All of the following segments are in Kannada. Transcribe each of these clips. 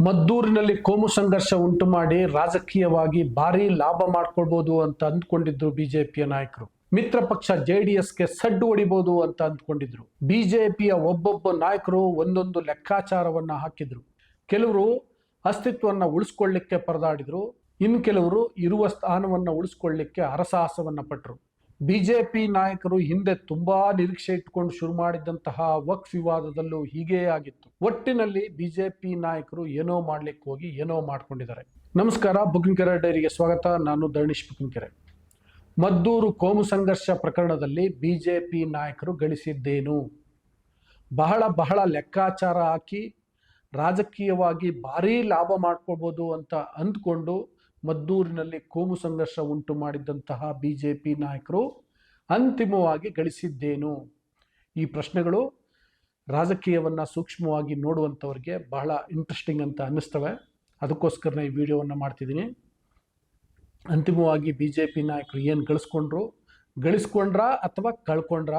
ಮದ್ದೂರಿನಲ್ಲಿ ಕೋಮು ಸಂಘರ್ಷ ಉಂಟು ಮಾಡಿ ರಾಜಕೀಯವಾಗಿ ಭಾರಿ ಲಾಭ ಮಾಡ್ಕೊಳ್ಬೋದು ಅಂತ ಅಂದ್ಕೊಂಡಿದ್ರು ಬಿಜೆಪಿಯ ನಾಯಕರು. ಮಿತ್ರ ಪಕ್ಷ ಜೆ ಡಿ ಎಸ್ಗೆ ಸಡ್ಡು ಹೊಡಿಬೋದು ಅಂತ ಅಂದ್ಕೊಂಡಿದ್ರು. ಬಿಜೆಪಿಯ ಒಬ್ಬೊಬ್ಬ ನಾಯಕರು ಒಂದೊಂದು ಲೆಕ್ಕಾಚಾರವನ್ನ ಹಾಕಿದ್ರು. ಕೆಲವರು ಅಸ್ತಿತ್ವವನ್ನು ಉಳಿಸ್ಕೊಳ್ಳಿಕ್ಕೆ ಪರದಾಡಿದ್ರು ಇನ್ನು ಕೆಲವರು ಇರುವ ಸ್ಥಾನವನ್ನು ಉಳಿಸ್ಕೊಳ್ಳಿಕ್ಕೆ ಹರಸಾಹಸವನ್ನ ಪಟ್ಟರು ಬಿಜೆಪಿ ನಾಯಕರು ಹಿಂದೆ ತುಂಬಾ ನಿರೀಕ್ಷೆ ಇಟ್ಕೊಂಡು ಶುರು ಮಾಡಿದಂತಹ ವಕ್ಫ್ ವಿವಾದದಲ್ಲೂ ಹೀಗೇ ಆಗಿತ್ತು. ಒಟ್ಟಿನಲ್ಲಿ ಬಿಜೆಪಿ ನಾಯಕರು ಏನೋ ಮಾಡ್ಲಿಕ್ಕೆ ಹೋಗಿ ಏನೋ ಮಾಡ್ಕೊಂಡಿದ್ದಾರೆ. ನಮಸ್ಕಾರ ಬುಕಿಂಕೆರೆ ಡೈರಿಗೆ ಸ್ವಾಗತ. ನಾನು ಧರ್ಣೀಶ್ ಬುಕಿಂಕೆರೆ ಮದ್ದೂರು ಕೋಮು ಸಂಘರ್ಷ ಪ್ರಕರಣದಲ್ಲಿ ಬಿಜೆಪಿ ನಾಯಕರು ಗಳಿಸಿದ್ದೇನು? ಬಹಳ ಬಹಳ ಲೆಕ್ಕಾಚಾರ ಹಾಕಿ ರಾಜಕೀಯವಾಗಿ ಭಾರೀ ಲಾಭ ಮಾಡ್ಕೊಳ್ಬೋದು ಅಂತ ಅಂದ್ಕೊಂಡು ಮದ್ದೂರಿನಲ್ಲಿ ಕೋಮು ಸಂಘರ್ಷ ಉಂಟು ಮಾಡಿದ್ದಂತಹ ಬಿ ಜೆ ಪಿ ನಾಯಕರು ಅಂತಿಮವಾಗಿ ಗಳಿಸಿದ್ದೇನು? ಈ ಪ್ರಶ್ನೆಗಳು ರಾಜಕೀಯವನ್ನು ಸೂಕ್ಷ್ಮವಾಗಿ ನೋಡುವಂಥವ್ರಿಗೆ ಬಹಳ ಇಂಟ್ರೆಸ್ಟಿಂಗ್ ಅಂತ ಅನ್ನಿಸ್ತವೆ. ಅದಕ್ಕೋಸ್ಕರ ಈ ವಿಡಿಯೋವನ್ನು ಮಾಡ್ತಿದ್ದೀನಿ. ಅಂತಿಮವಾಗಿ ಬಿ ಜೆ ಪಿ ನಾಯಕರು ಏನು ಗಳಿಸ್ಕೊಂಡ್ರು? ಗಳಿಸ್ಕೊಂಡ್ರಾ ಅಥವಾ ಕಳ್ಕೊಂಡ್ರ?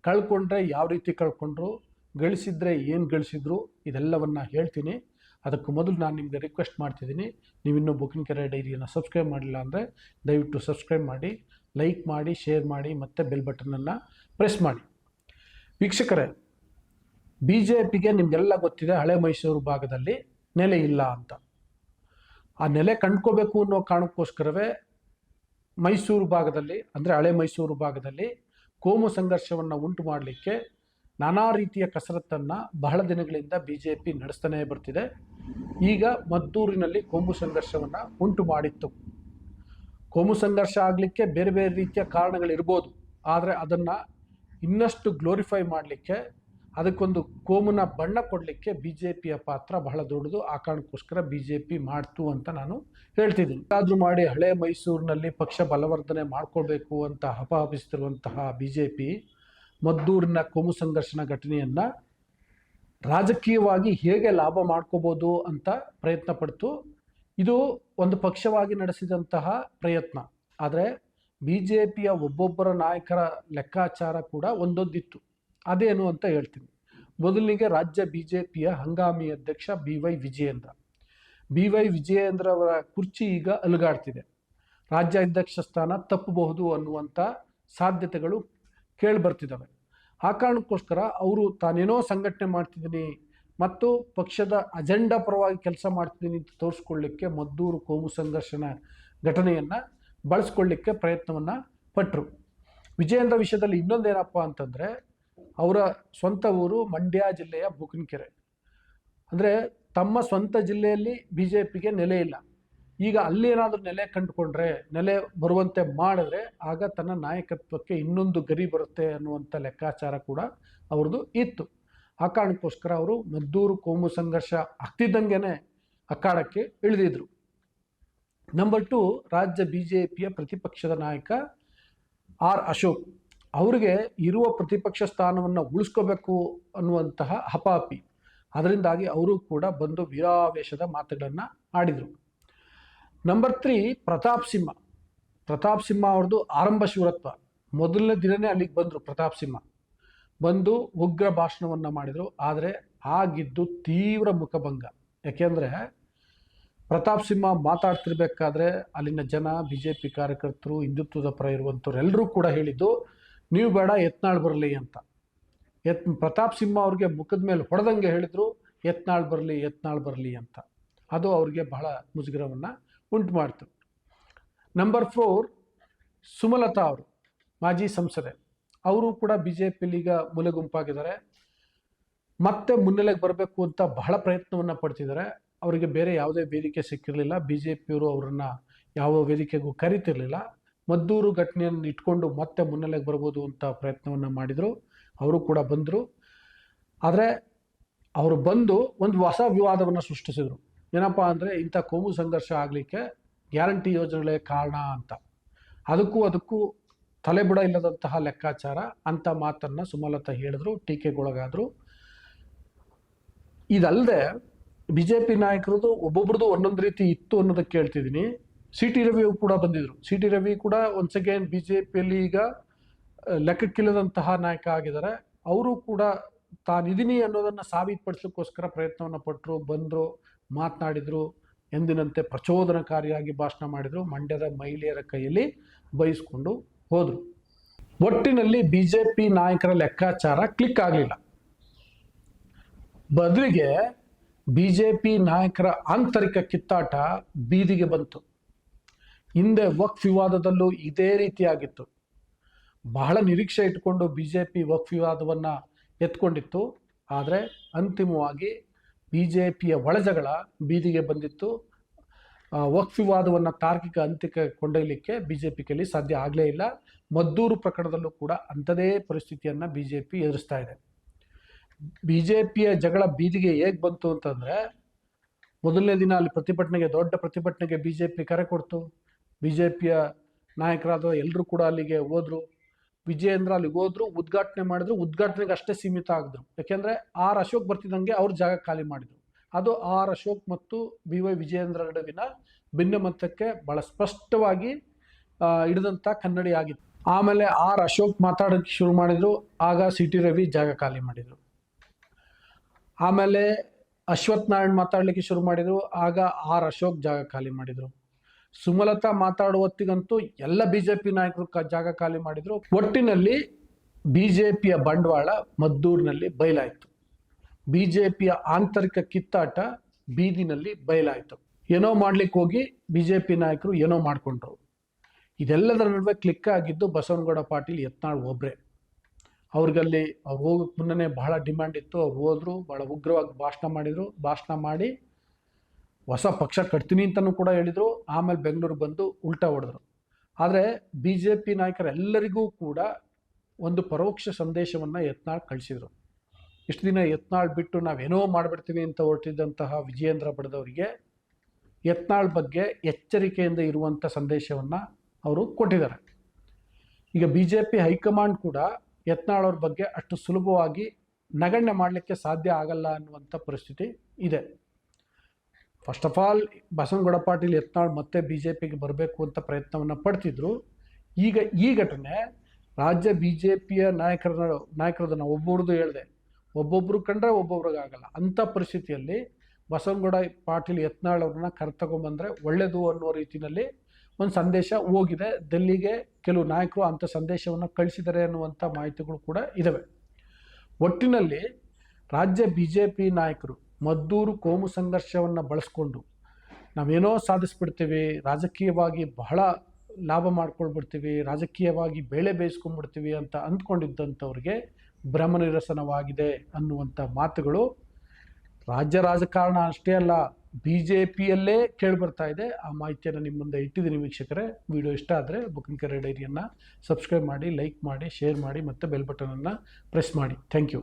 ಕಳ್ಕೊಂಡ್ರೆ ಯಾವ ರೀತಿ ಕಳ್ಕೊಂಡ್ರು? ಗಳಿಸಿದರೆ ಏನು ಗಳಿಸಿದ್ರು? ಇದೆಲ್ಲವನ್ನು ಹೇಳ್ತೀನಿ. ಅದಕ್ಕೂ ಮೊದಲು ನಾನು ನಿಮಗೆ ರಿಕ್ವೆಸ್ಟ್ ಮಾಡ್ತಿದ್ದೀನಿ. ನೀವಿನ್ನೂ ಬುಕಿಂಗ್ ಕೆರೆ ಡೈರಿಯನ್ನು ಸಬ್ಸ್ಕ್ರೈಬ್ ಮಾಡಿಲ್ಲ ಅಂದರೆ ದಯವಿಟ್ಟು ಸಬ್ಸ್ಕ್ರೈಬ್ ಮಾಡಿ ಲೈಕ್ ಮಾಡಿ ಶೇರ್ ಮಾಡಿ, ಮತ್ತು ಬೆಲ್ ಬಟನನ್ನು ಪ್ರೆಸ್ ಮಾಡಿ. ವೀಕ್ಷಕರೇ ಬಿ ಜೆ ಪಿಗೆ ನಿಮಗೆಲ್ಲ ಗೊತ್ತಿದೆ, ಹಳೆ ಮೈಸೂರು ಭಾಗದಲ್ಲಿ ನೆಲೆ ಇಲ್ಲ ಅಂತ. ಆ ನೆಲೆ ಕಂಡ್ಕೋಬೇಕು ಅನ್ನೋ ಕಾರಣಕ್ಕೋಸ್ಕರವೇ ಮೈಸೂರು ಭಾಗದಲ್ಲಿ, ಅಂದರೆ ಹಳೆ ಮೈಸೂರು ಭಾಗದಲ್ಲಿ ಕೋಮು ಸಂಘರ್ಷವನ್ನು ಉಂಟು ಮಾಡಲಿಕ್ಕೆ ನಾನಾ ರೀತಿಯ ಕಸರತ್ತನ್ನು ಬಹಳ ದಿನಗಳಿಂದ ಬಿ ಜೆ ಪಿ ನಡೆಸ್ತಾನೇ ಬರ್ತಿದೆ. ಈಗ ಮದ್ದೂರಿನಲ್ಲಿ ಕೋಮು ಸಂಘರ್ಷವನ್ನು ಉಂಟು ಮಾಡಿತ್ತು. ಕೋಮು ಸಂಘರ್ಷ ಆಗಲಿಕ್ಕೆ ಬೇರೆ ಬೇರೆ ರೀತಿಯ ಕಾರಣಗಳಿರ್ಬೋದು. ಆದರೆ ಅದನ್ನು ಇನ್ನಷ್ಟು ಗ್ಲೋರಿಫೈ ಮಾಡಲಿಕ್ಕೆ, ಅದಕ್ಕೊಂದು ಕೋಮುನ ಬಣ್ಣ ಕೊಡಲಿಕ್ಕೆ ಬಿ ಜೆ ಪಿಯ ಪಾತ್ರ ಬಹಳ ದೊಡ್ಡದು. ಆ ಕಾರಣಕ್ಕೋಸ್ಕರ ಬಿ ಜೆ ಪಿ ಮಾಡ್ತು ಅಂತ ನಾನು ಹೇಳ್ತಿದ್ದೀನಿ. ಆದರೂ ಮಾಡಿ ಹಳೆ ಮೈಸೂರಿನಲ್ಲಿ ಪಕ್ಷ ಬಲವರ್ಧನೆ ಮಾಡ್ಕೊಳ್ಬೇಕು ಅಂತ ಹಪಹಪಿಸ್ತಿರುವಂತಹ ಬಿ ಜೆ ಪಿ ಮದ್ದೂರಿನ ಕೋಮು ಸಂಘರ್ಷಣ ಘಟನೆಯನ್ನು ರಾಜಕೀಯವಾಗಿ ಹೇಗೆ ಲಾಭ ಮಾಡ್ಕೋಬೋದು ಅಂತ ಪ್ರಯತ್ನ ಪಡ್ತು. ಇದು ಒಂದು ಪಕ್ಷವಾಗಿ ನಡೆಸಿದಂತಹ ಪ್ರಯತ್ನ. ಆದರೆ ಬಿ ಜೆ ಪಿಯ ಒಬ್ಬೊಬ್ಬರ ನಾಯಕರ ಲೆಕ್ಕಾಚಾರ ಕೂಡ ಒಂದೊಂದಿತ್ತು. ಅದೇನು ಅಂತ ಹೇಳ್ತೀನಿ. ಮೊದಲಿಗೆ ರಾಜ್ಯ ಬಿ ಜೆ ಪಿಯ ಹಂಗಾಮಿ ಅಧ್ಯಕ್ಷ B Y Vijayendra. B Y Vijayendra ಅವರ ಕುರ್ಚಿ ಈಗ ಅಲುಗಾಡ್ತಿದೆ. ರಾಜ್ಯಾಧ್ಯಕ್ಷ ಸ್ಥಾನ ತಪ್ಪಬಹುದು ಅನ್ನುವಂಥ ಸಾಧ್ಯತೆಗಳು ಕೇಳಿ ಬರ್ತಿದ್ದಾವೆ. ಆ ಕಾರಣಕ್ಕೋಸ್ಕರ ಅವರು ತಾನೇನೋ ಸಂಘಟನೆ ಮಾಡ್ತಿದ್ದೀನಿ ಮತ್ತು ಪಕ್ಷದ ಅಜೆಂಡಾ ಪರವಾಗಿ ಕೆಲಸ ಮಾಡ್ತಿದ್ದೀನಿ ಅಂತ ತೋರಿಸ್ಕೊಳ್ಳಿಕ್ಕೆ ಮದ್ದೂರು ಕೋಮು ಸಂಘರ್ಷಣ ಘಟನೆಯನ್ನು ಬಳಸ್ಕೊಳ್ಳಿಕ್ಕೆ ಪ್ರಯತ್ನವನ್ನು ಪಟ್ಟರು ವಿಜಯೇಂದ್ರ ವಿಷಯದಲ್ಲಿ ಇನ್ನೊಂದೇನಪ್ಪ ಅಂತಂದರೆ ಅವರ ಸ್ವಂತ ಊರು ಮಂಡ್ಯ ಜಿಲ್ಲೆಯ ಬುಕನ್ಕೆರೆ. ಅಂದರೆ ತಮ್ಮ ಸ್ವಂತ ಜಿಲ್ಲೆಯಲ್ಲಿ ಬಿ ಜೆ ಪಿಗೆ ನೆಲೆ ಇಲ್ಲ. ಈಗ ಅಲ್ಲಿ ಏನಾದರೂ ನೆಲೆ ಕಂಡುಕೊಂಡ್ರೆ, ನೆಲೆ ಬರುವಂತೆ ಮಾಡಿದ್ರೆ ಆಗ ತನ್ನ ನಾಯಕತ್ವಕ್ಕೆ ಇನ್ನೊಂದು ಗರಿ ಬರುತ್ತೆ ಅನ್ನುವಂಥ ಲೆಕ್ಕಾಚಾರ ಕೂಡ ಅವ್ರದ್ದು ಇತ್ತು. ಆ ಕಾರಣಕ್ಕೋಸ್ಕರ ಅವರು ಮದ್ದೂರು ಕೋಮು ಸಂಘರ್ಷ ಆಗ್ತಿದ್ದಂಗೆನೆ ಅಖಾಡಕ್ಕೆ ಇಳಿದಿದ್ರು. ನಂಬರ್ ಟು ರಾಜ್ಯ ಬಿ ಜೆ ಪಿಯ ಪ್ರತಿಪಕ್ಷದ ನಾಯಕ ಆರ್ ಅಶೋಕ್ ಅವರಿಗೆ ಇರುವ ಪ್ರತಿಪಕ್ಷ ಸ್ಥಾನವನ್ನು ಉಳಿಸ್ಕೋಬೇಕು ಅನ್ನುವಂತಹ ಹಪಾಪಿ ಅದರಿಂದಾಗಿ ಅವರು ಕೂಡ ಬಂದು ವೀರಾವೇಶದ ಮಾತುಗಳನ್ನು ಆಡಿದರು. ನಂಬರ್ ತ್ರೀ ಪ್ರತಾಪ್ ಸಿಂಹ ಪ್ರತಾಪ್ ಸಿಂಹ ಅವ್ರದ್ದು ಆರಂಭ ಶಿವರತ್ವ. ಮೊದಲನೇ ದಿನನೇ ಅಲ್ಲಿಗೆ ಬಂದರು ಪ್ರತಾಪ್ ಸಿಂಹ. ಬಂದು ಉಗ್ರ ಭಾಷಣವನ್ನು ಮಾಡಿದರು. ಆದರೆ ಆಗಿದ್ದು ತೀವ್ರ ಮುಖಭಂಗ. ಯಾಕೆಂದರೆ ಪ್ರತಾಪ್ ಸಿಂಹ ಮಾತಾಡ್ತಿರ್ಬೇಕಾದ್ರೆ ಅಲ್ಲಿನ ಜನ ಬಿ ಜೆ ಪಿ ಕಾರ್ಯಕರ್ತರು, ಹಿಂದುತ್ವದ ಪರ ಇರುವಂಥವ್ರು ಎಲ್ಲರೂ ಕೂಡ ಹೇಳಿದ್ದು, ನೀವು ಬೇಡ ಎತ್ನಾಳ್ ಬರಲಿ ಅಂತ. ಎತ್ ಪ್ರತಾಪ್ ಸಿಂಹ ಅವ್ರಿಗೆ ಮುಖದ ಮೇಲೆ ಹೊಡೆದಂಗೆ ಹೇಳಿದರು ಎತ್ನಾಳ್ ಬರಲಿ ಎತ್ನಾಳ್ ಬರಲಿ ಅಂತ. ಅದು ಅವ್ರಿಗೆ ಬಹಳ ಮುಜುಗರವನ್ನು ಉಂಟು ಮಾಡ್ತು. ನಂಬರ್ ಫೋರ್ ಸುಮಲತಾ ಅವರು, ಮಾಜಿ ಸಂಸದೆ. ಅವರು ಕೂಡ ಬಿ ಜೆ ಪಿಲಿ ಈಗ ಮೂಲೆ ಗುಂಪಾಗಿದ್ದಾರೆ. ಮತ್ತೆ ಮುನ್ನೆಲೆಗೆ ಬರಬೇಕು ಅಂತ ಬಹಳ ಪ್ರಯತ್ನವನ್ನು ಪಡ್ತಿದ್ದಾರೆ. ಅವರಿಗೆ ಬೇರೆ ಯಾವುದೇ ವೇದಿಕೆ ಸಿಕ್ಕಿರಲಿಲ್ಲ. ಬಿ ಜೆ ಪಿಯವರು ಅವರನ್ನು ಯಾವ ವೇದಿಕೆಗೂ ಕರಿತಿರಲಿಲ್ಲ. ಮದ್ದೂರು ಘಟನೆಯನ್ನು ಇಟ್ಕೊಂಡು ಮತ್ತೆ ಮುನ್ನೆಲೆಗೆ ಬರ್ಬೋದು ಅಂತ ಪ್ರಯತ್ನವನ್ನು ಮಾಡಿದರು. ಅವರು ಕೂಡ ಬಂದರು. ಆದರೆ, ಅವರು ಬಂದು ಒಂದು ಹೊಸ ವಿವಾದವನ್ನು ಸೃಷ್ಟಿಸಿದರು. ಏನಪ್ಪ ಅಂದರೆ ಇಂಥ ಕೋಮು ಸಂಘರ್ಷ ಆಗಲಿಕ್ಕೆ ಗ್ಯಾರಂಟಿ ಯೋಜನೆಗಳೇ ಕಾರಣ ಅಂತ. ಅದಕ್ಕೂ ಅದಕ್ಕೂ ತಲೆಬುಡ ಇಲ್ಲದಂತಹ ಲೆಕ್ಕಾಚಾರ ಅಂತ ಮಾತನ್ನು ಸುಮಲತಾ ಹೇಳಿದ್ರು, ಟೀಕೆಗೊಳಗಾದರು. ಇದಲ್ಲದೆ ಬಿ ಜೆ ಪಿ ನಾಯಕರದು ಒಬ್ಬೊಬ್ರದ್ದು ಒಂದೊಂದು ರೀತಿ ಇತ್ತು ಅನ್ನೋದಕ್ಕೆ ಕೇಳ್ತಿದ್ದೀನಿ. ಸಿ ಟಿ ರವಿ ಕೂಡ ಬಂದಿದ್ರು. ಸಿ ಟಿ ರವಿ ಕೂಡ ಒನ್ಸ್ ಅಗೇನ್ ಬಿ ಜೆ ಪಿಯಲ್ಲಿ ಈಗ ಲೆಕ್ಕಕ್ಕಿಲ್ಲದಂತಹ ನಾಯಕ ಆಗಿದ್ದಾರೆ. ಅವರು ಕೂಡ ತಾನಿದ್ದೀನಿ ಅನ್ನೋದನ್ನು ಸಾಬೀತುಪಡಿಸೋಕ್ಕೋಸ್ಕರ ಪ್ರಯತ್ನವನ್ನು ಪಟ್ಟರು ಬಂದರು. ಮಾತನಾಡಿದರು, ಎಂದಿನಂತೆ ಪ್ರಚೋದನಕಾರಿಯಾಗಿ ಭಾಷಣ ಮಾಡಿದರು, ಮಂಡ್ಯದ ಮಹಿಳೆಯರ ಕೈಯಲ್ಲಿ ಬಯಸ್ಕೊಂಡು ಹೋದರು. ಒಟ್ಟಿನಲ್ಲಿ ಬಿ ಜೆ ಪಿ ನಾಯಕರ ಲೆಕ್ಕಾಚಾರ ಕ್ಲಿಕ್ ಆಗಲಿಲ್ಲ. ಬದಲಿಗೆ ಬಿ ಜೆ ಪಿ ನಾಯಕರ ಆಂತರಿಕ ಕಿತ್ತಾಟ ಬೀದಿಗೆ ಬಂತು. ಹಿಂದೆ ವಕ್ಫ್ ವಿವಾದದಲ್ಲೂ ಇದೇ ರೀತಿಯಾಗಿತ್ತು. ಬಹಳ ನಿರೀಕ್ಷೆ ಇಟ್ಕೊಂಡು ಬಿ ಜೆ ಪಿ ವಕ್ಫ್ ವಿವಾದವನ್ನು ಎತ್ಕೊಂಡಿತ್ತು. ಆದರೆ ಅಂತಿಮವಾಗಿ ಬಿ ಜೆ ಪಿಯ ಒಳಜಗಳ ಬೀದಿಗೆ ಬಂದಿತ್ತು. ವಕ್ಫ್ ವಿವಾದವನ್ನು ತಾರ್ಕಿಕ ಅಂತ್ಯಕ್ಕೆ ಕೊಂಡೊಯ್ಯಲಿಕ್ಕೆ ಬಿ ಜೆ ಪಿ ಕೈಲಿ ಸಾಧ್ಯ ಆಗಲೇ ಇಲ್ಲ. ಮದ್ದೂರು ಪ್ರಕರಣದಲ್ಲೂ ಕೂಡ ಅಂಥದೇ ಪರಿಸ್ಥಿತಿಯನ್ನು ಬಿ ಜೆ ಪಿ ಎದುರಿಸ್ತಾ ಇದೆ. ಬಿ ಜೆ ಪಿಯ ಜಗಳ ಬೀದಿಗೆ ಹೇಗೆ ಬಂತು ಅಂತಂದರೆ, ಮೊದಲನೇ ದಿನ ಅಲ್ಲಿ ಪ್ರತಿಭಟನೆಗೆ, ದೊಡ್ಡ ಪ್ರತಿಭಟನೆಗೆ ಬಿ ಜೆ ಪಿ ಕರೆ ಕೊಡ್ತು. ಬಿ ಜೆ ಪಿಯ ನಾಯಕರಾದ ಎಲ್ಲರೂ ಕೂಡ ಅಲ್ಲಿಗೆ ಹೋದರು. ವಿಜಯೇಂದ್ರ ಅಲ್ಲಿಗೆ ಹೋದ್ರು, ಉದ್ಘಾಟನೆ ಮಾಡಿದ್ರು, ಉದ್ಘಾಟನೆಗೆ ಅಷ್ಟೇ ಸೀಮಿತ ಆಗಿದ್ರು. ಯಾಕೆಂದರೆ ಆರ್ ಅಶೋಕ್ ಬರ್ತಿದ್ದಂಗೆ ಅವ್ರ ಜಾಗ ಖಾಲಿ ಮಾಡಿದ್ರು. ಅದು ಆರ್ ಅಶೋಕ್ ಮತ್ತು ಬಿ ವೈ ವಿಜಯೇಂದ್ರ ನಡುವಿನ ಭಿನ್ನಮತಕ್ಕೆ ಬಹಳ ಸ್ಪಷ್ಟವಾಗಿ ಹಿಡಿದಂಥ ಕನ್ನಡಿ ಆಗಿತ್ತು. ಆಮೇಲೆ ಆರ್ ಅಶೋಕ್ ಮಾತಾಡೋಕ್ಕೆ ಶುರು ಮಾಡಿದ್ರು, ಆಗ ಸಿ ಟಿ ರವಿ ಜಾಗ ಖಾಲಿ ಮಾಡಿದರು. ಆಮೇಲೆ ಅಶ್ವಥ್ ನಾರಾಯಣ್ ಮಾತಾಡಲಿಕ್ಕೆ ಶುರು ಮಾಡಿದರು, ಆಗ ಆರ್ ಅಶೋಕ್ ಜಾಗ ಖಾಲಿ ಮಾಡಿದರು. ಸುಮಲತಾ ಮಾತಾಡುವ ಹೊತ್ತಿಗಂತೂ ಎಲ್ಲ ಬಿ ಜೆ ಪಿ ನಾಯಕರು ಜಾಗ ಖಾಲಿ ಮಾಡಿದ್ರು. ಒಟ್ಟಿನಲ್ಲಿ ಬಿ ಜೆ ಪಿಯ ಬಂಡವಾಳ ಮದ್ದೂರಿನಲ್ಲಿ ಬಯಲಾಯಿತು. ಬಿ ಜೆ ಪಿಯ ಆಂತರಿಕ ಕಿತ್ತಾಟ ಬೀದಿನಲ್ಲಿ ಬಯಲಾಯಿತು. ಏನೋ ಮಾಡ್ಲಿಕ್ಕೆ ಹೋಗಿ ಬಿ ಜೆ ಪಿ ನಾಯಕರು ಏನೋ ಮಾಡಿಕೊಂಡ್ರು. ಇದೆಲ್ಲದರ ನಡುವೆ ಕ್ಲಿಕ್ ಆಗಿದ್ದು ಬಸವನಗೌಡ ಪಾಟೀಲ್ ಯತ್ನಾಳ್ ಒಬ್ಬರೇ ಅವ್ರಿಗಲ್ಲಿ ಅವ್ರು ಹೋಗೋಕ್ಕೆ ಮುನ್ನನೇ ಬಹಳ ಡಿಮ್ಯಾಂಡ್ ಇತ್ತು. ಅವ್ರು ಹೋದ್ರು ಭಾಳ ಉಗ್ರವಾಗಿ ಭಾಷಣ ಮಾಡಿದರು. ಭಾಷಣ ಮಾಡಿ ಹೊಸ ಪಕ್ಷ ಕಟ್ತೀನಿ ಅಂತಲೂ ಕೂಡ ಹೇಳಿದರು, ಆಮೇಲೆ ಬೆಂಗಳೂರು ಬಂದು ಉಲ್ಟಾ ಹೊಡೆದ್ರು. ಆದರೆ ಬಿ ಜೆ ಪಿ ನಾಯಕರೆಲ್ಲರಿಗೂ ಕೂಡ ಒಂದು ಪರೋಕ್ಷ ಸಂದೇಶವನ್ನು ಯತ್ನಾಳ್ ಕಳಿಸಿದರು. ಇಷ್ಟು ದಿನ ಯತ್ನಾಳ್ ಬಿಟ್ಟು ನಾವೇನೋ ಮಾಡಿಬಿಡ್ತೀವಿ ಅಂತ ಹೊರಟಿದ್ದಂತಹ ವಿಜಯೇಂದ್ರ ಬಡದವರಿಗೆ ಯತ್ನಾಳ್ ಬಗ್ಗೆ ಎಚ್ಚರಿಕೆಯಿಂದ ಇರುವಂಥ ಸಂದೇಶವನ್ನು ಅವರು ಕೊಟ್ಟಿದ್ದಾರೆ. ಈಗ ಬಿ ಜೆ ಪಿ ಹೈಕಮಾಂಡ್ ಕೂಡ ಯತ್ನಾಳ್ ಅವ್ರ ಬಗ್ಗೆ ಅಷ್ಟು ಸುಲಭವಾಗಿ ನಗಣ್ಯ ಮಾಡಲಿಕ್ಕೆ ಸಾಧ್ಯ ಆಗಲ್ಲ ಅನ್ನುವಂಥ ಪರಿಸ್ಥಿತಿ ಇದೆ. First of all Basanagouda Patil Yatnal ಮತ್ತೆ ಬಿ ಜೆ ಪಿಗೆ ಬರಬೇಕು ಅಂತ ಪ್ರಯತ್ನವನ್ನು ಪಡ್ತಿದ್ರು. ಈಗ ಈ ಘಟನೆ ರಾಜ್ಯ ಬಿ ಜೆ ಪಿಯ ನಾಯಕರ ನಾಯಕರದನ್ನು ಒಬ್ಬೊಬ್ರದ್ದು ಹೇಳಿದೆ. ಒಬ್ಬೊಬ್ಬರು ಕಂಡ್ರೆ ಒಬ್ಬೊಬ್ರಿಗಾಗಲ್ಲ ಅಂಥ ಪರಿಸ್ಥಿತಿಯಲ್ಲಿ ಬಸವನಗೌಡ ಪಾಟೀಲ್ ಯತ್ನಾಳ್ ಅವ್ರನ್ನ ಕರ್ತಗೊಂಬಂದರೆ ಒಳ್ಳೆಯದು ಅನ್ನೋ ರೀತಿಯಲ್ಲಿ ಒಂದು ಸಂದೇಶ ಹೋಗಿದೆ. ದೆಲ್ಲಿಗೆ ಕೆಲವು ನಾಯಕರು ಅಂಥ ಸಂದೇಶವನ್ನು ಕಳಿಸಿದ್ದಾರೆ ಅನ್ನುವಂಥ ಮಾಹಿತಿಗಳು ಕೂಡ ಇದ್ದಾವೆ ಒಟ್ಟಿನಲ್ಲಿ ರಾಜ್ಯ ಬಿ ಜೆ ಪಿ ನಾಯಕರು ಮದ್ದೂರು ಕೋಮು ಸಂಘರ್ಷವನ್ನು ಬಳಸ್ಕೊಂಡು ನಾವೇನೋ ಸಾಧಿಸ್ಬಿಡ್ತೀವಿ, ರಾಜಕೀಯವಾಗಿ ಬಹಳ ಲಾಭ ಮಾಡ್ಕೊಳ್ಬಿಡ್ತೀವಿ, ರಾಜಕೀಯವಾಗಿ ಬೇಳೆ ಬೇಯಿಸ್ಕೊಂಡ್ಬಿಡ್ತೀವಿ ಅಂತ ಅಂದ್ಕೊಂಡಿದ್ದಂಥವ್ರಿಗೆ ಭ್ರಮ ನಿರಸನವಾಗಿದೆ ಅನ್ನುವಂಥ ಮಾತುಗಳು ರಾಜ್ಯ ರಾಜಕಾರಣ ಅಷ್ಟೇ ಅಲ್ಲ ಬಿ ಜೆ ಪಿಯಲ್ಲೇ ಕೇಳಿಬರ್ತಾ ಇದೆ. ಆ ಮಾಹಿತಿಯನ್ನು ನಿಮ್ಮ ಮುಂದೆ ಇಟ್ಟಿದ್ದೀನಿ ವೀಕ್ಷಕರೇ. ವಿಡಿಯೋ ಇಷ್ಟ ಆದರೆ ಬುಕಿಂಗ್ ಕರೆ ಡೈರಿಯನ್ನು ಸಬ್ಸ್ಕ್ರೈಬ್ ಮಾಡಿ, ಲೈಕ್ ಮಾಡಿ, ಶೇರ್ ಮಾಡಿ ಮತ್ತು ಬೆಲ್ ಬಟನನ್ನು ಪ್ರೆಸ್ ಮಾಡಿ. Thank you.